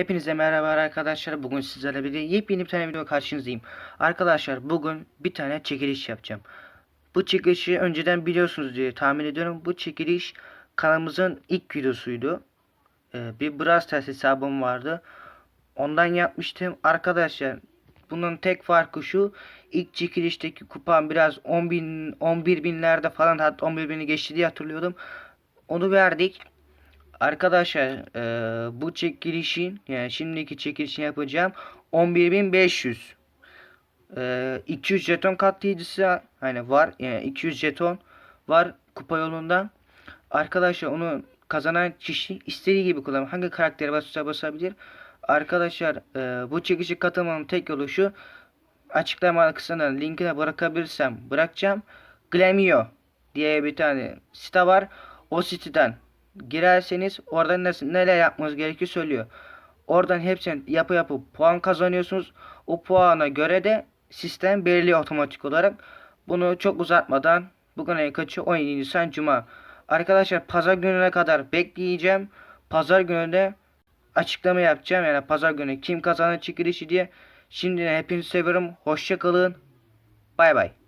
Hepinize merhaba arkadaşlar. Bugün sizlerle birlikte yepyeni bir tane video karşınızdayım. Arkadaşlar bugün bir tane çekiliş yapacağım. Bu çekilişi önceden biliyorsunuz diye tahmin ediyorum. Bu çekiliş kanalımızın ilk videosuydu. Ee, bir Brawl Stars hesabım vardı. Ondan yapmıştım. Arkadaşlar bunun tek farkı şu. İlk çekilişteki kupam biraz 10 bin, 11 binlerde falan hatta 11 bini geçti diye hatırlıyordum. Onu verdik. Arkadaşlar eee, bu çekilişin yani şimdiki çekilişini yapacağım 11.500 eee 200 jeton katlayıcısı hani var yani 200 jeton var kupa yolunda. Arkadaşlar onu kazanan kişi istediği gibi kullanır. Hangi karakteri basarsa basabilir. Arkadaşlar eee, bu çekilişe katılmanın tek yolu şu. Açıklama kısmına linkine bırakabilirsem bırakacağım. Glamio diye bir tane site var. O siteden girerseniz oradan nasıl neler yapmanız gerekiyor söylüyor. Oradan hepsini yapı yapı puan kazanıyorsunuz. O puana göre de sistem belirliyor otomatik olarak. Bunu çok uzatmadan bugün ayın kaçı 17 Nisan Cuma. Arkadaşlar pazar gününe kadar bekleyeceğim. Pazar günü de açıklama yapacağım. Yani pazar günü kim kazanır çekilişi diye. Şimdi hepinizi seviyorum. Hoşça kalın. Bay bay.